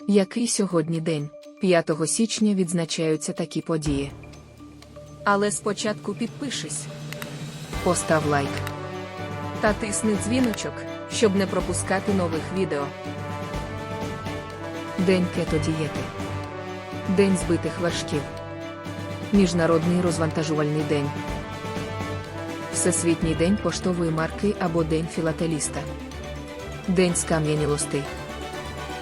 Який сьогодні день? 5 січня відзначаються такі події. Але спочатку підпишись Постав лайк. та тисни дзвіночок, щоб не пропускати нових відео. День кетодієти. День збитих вершків. Міжнародний розвантажувальний день. Всесвітній день поштової марки або День філателіста. День скам'янілостей.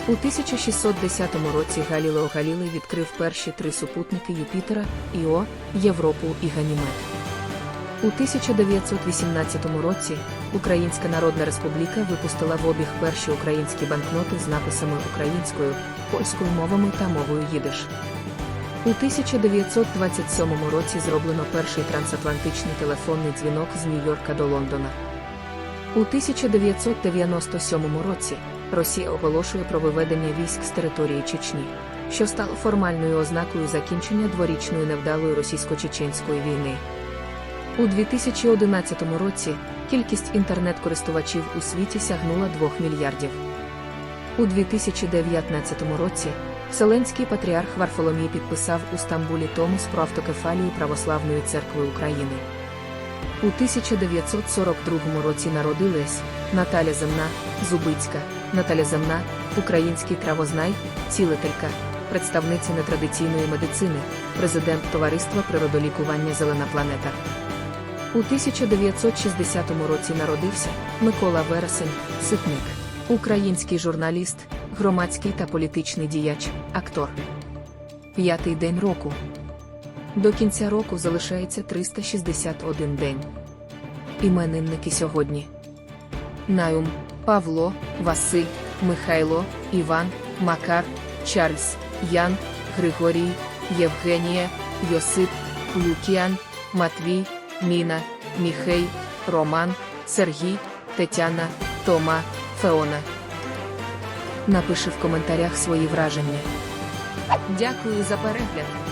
У 1610 році Галілео Галілей відкрив перші три супутники Юпітера Іо, Європу і Ганімед. У 1918 році Українська Народна Республіка випустила в обіг перші українські банкноти з написами українською, польською мовами та мовою їдиш. У 1927 році зроблено перший трансатлантичний телефонний дзвінок з Нью-Йорка до Лондона. У 1997 році Росія оголошує про виведення військ з території Чечні, що стало формальною ознакою закінчення дворічної невдалої російсько-чеченської війни. У 2011 році кількість інтернет-користувачів у світі сягнула 2 мільярдів. У 2019 році Вселенський патріарх Варфоломій підписав у Стамбулі Томос про автокефалію Православної церкви України. У 1942 році народилась Наталя Земна, Зубицька, Наталя Земна, український травознай, цілителька, представниця нетрадиційної медицини, президент Товариства природолікування Зелена планета. У 1960 році народився Микола Вересень, Ситник, український журналіст, громадський та політичний діяч, актор. П'ятий день року. До кінця року залишається 361 день. Іменинники сьогодні. Наюм, Павло, Василь, Михайло, Іван, Макар, Чарльз, Ян, Григорій, Євгенія, Йосип, Лукіан, Матвій, Міна, Міхей, Роман, Сергій, Тетяна, Тома, Феона. Напиши в коментарях свої враження. Дякую за перегляд.